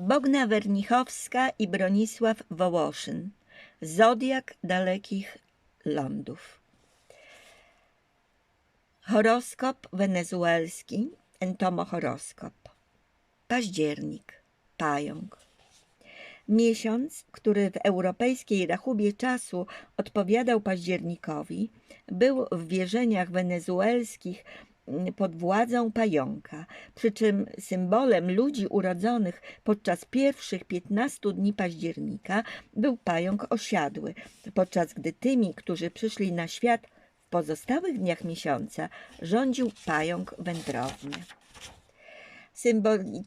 Bogna Wernichowska i Bronisław Wołoszyn. Zodiak dalekich lądów. Horoskop wenezuelski, entomohoroskop. Październik, pająk. Miesiąc, który w europejskiej rachubie czasu odpowiadał październikowi, był w wierzeniach wenezuelskich pod władzą pająka, przy czym symbolem ludzi urodzonych podczas pierwszych 15 dni października był pająk osiadły, podczas gdy tymi, którzy przyszli na świat w pozostałych dniach miesiąca, rządził pająk wędrowny. Symboli,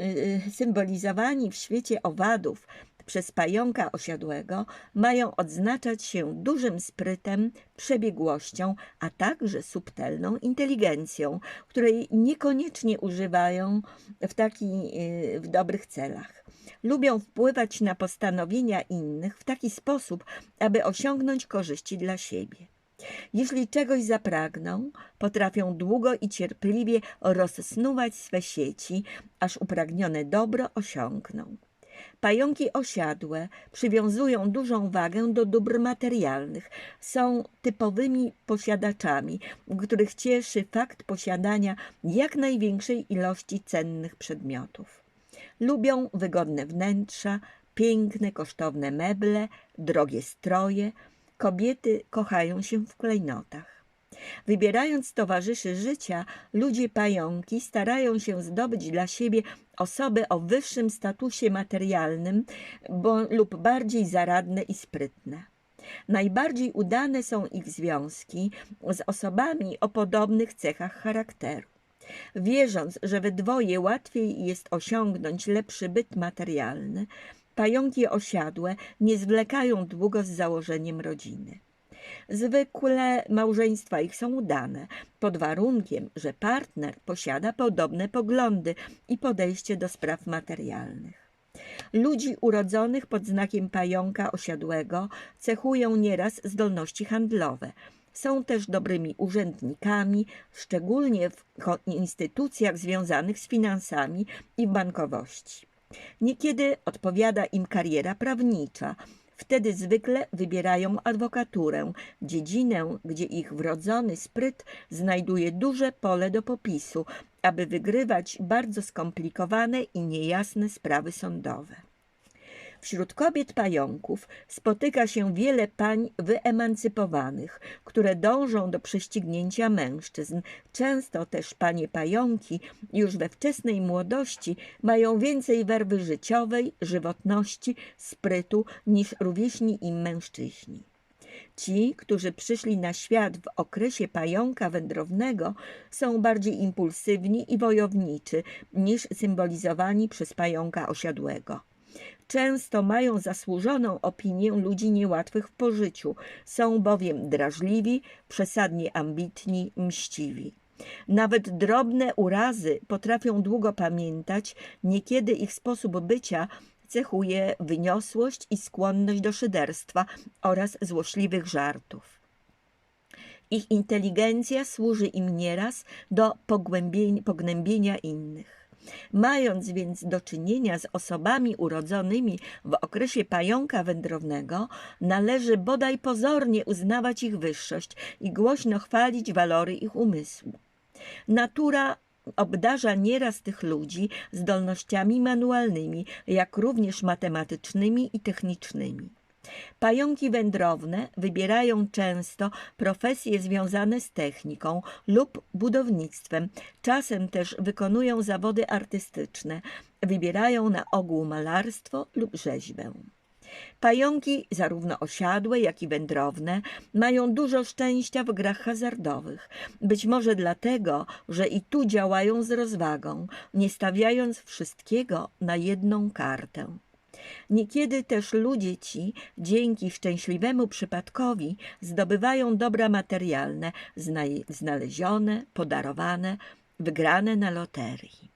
y, symbolizowani w świecie owadów przez pająka osiadłego mają odznaczać się dużym sprytem, przebiegłością, a także subtelną inteligencją, której niekoniecznie używają w, taki, y, w dobrych celach. Lubią wpływać na postanowienia innych w taki sposób, aby osiągnąć korzyści dla siebie. Jeśli czegoś zapragną, potrafią długo i cierpliwie rozsnuwać swe sieci, aż upragnione dobro osiągną. Pająki osiadłe przywiązują dużą wagę do dóbr materialnych. Są typowymi posiadaczami, których cieszy fakt posiadania jak największej ilości cennych przedmiotów. Lubią wygodne wnętrza, piękne, kosztowne meble, drogie stroje. Kobiety kochają się w klejnotach. Wybierając towarzyszy życia, ludzie pająki starają się zdobyć dla siebie osoby o wyższym statusie materialnym bo, lub bardziej zaradne i sprytne. Najbardziej udane są ich związki z osobami o podobnych cechach charakteru. Wierząc, że we dwoje łatwiej jest osiągnąć lepszy byt materialny, pająki osiadłe nie zwlekają długo z założeniem rodziny. Zwykle małżeństwa ich są udane, pod warunkiem, że partner posiada podobne poglądy i podejście do spraw materialnych. Ludzi urodzonych pod znakiem pająka osiadłego cechują nieraz zdolności handlowe. Są też dobrymi urzędnikami, szczególnie w instytucjach związanych z finansami i bankowości. Niekiedy odpowiada im kariera prawnicza, Wtedy zwykle wybierają adwokaturę, dziedzinę, gdzie ich wrodzony spryt znajduje duże pole do popisu, aby wygrywać bardzo skomplikowane i niejasne sprawy sądowe. Wśród kobiet pająków spotyka się wiele pań wyemancypowanych, które dążą do prześcignięcia mężczyzn. Często też panie pająki już we wczesnej młodości mają więcej werwy życiowej, żywotności, sprytu niż rówieśni im mężczyźni. Ci, którzy przyszli na świat w okresie pająka wędrownego, są bardziej impulsywni i wojowniczy niż symbolizowani przez pająka osiadłego. Często mają zasłużoną opinię ludzi niełatwych w pożyciu, są bowiem drażliwi, przesadnie ambitni, mściwi. Nawet drobne urazy potrafią długo pamiętać, niekiedy ich sposób bycia cechuje wyniosłość i skłonność do szyderstwa oraz złośliwych żartów. Ich inteligencja służy im nieraz do pognębienia innych. Mając więc do czynienia z osobami urodzonymi w okresie pająka wędrownego, należy bodaj pozornie uznawać ich wyższość i głośno chwalić walory ich umysłu. Natura obdarza nieraz tych ludzi zdolnościami manualnymi, jak również matematycznymi i technicznymi. Pająki wędrowne wybierają często profesje związane z techniką lub budownictwem, czasem też wykonują zawody artystyczne, wybierają na ogół malarstwo lub rzeźbę. Pająki, zarówno osiadłe, jak i wędrowne, mają dużo szczęścia w grach hazardowych. Być może dlatego, że i tu działają z rozwagą, nie stawiając wszystkiego na jedną kartę. Niekiedy też ludzie ci, dzięki szczęśliwemu przypadkowi, zdobywają dobra materialne, znalezione, podarowane, wygrane na loterii.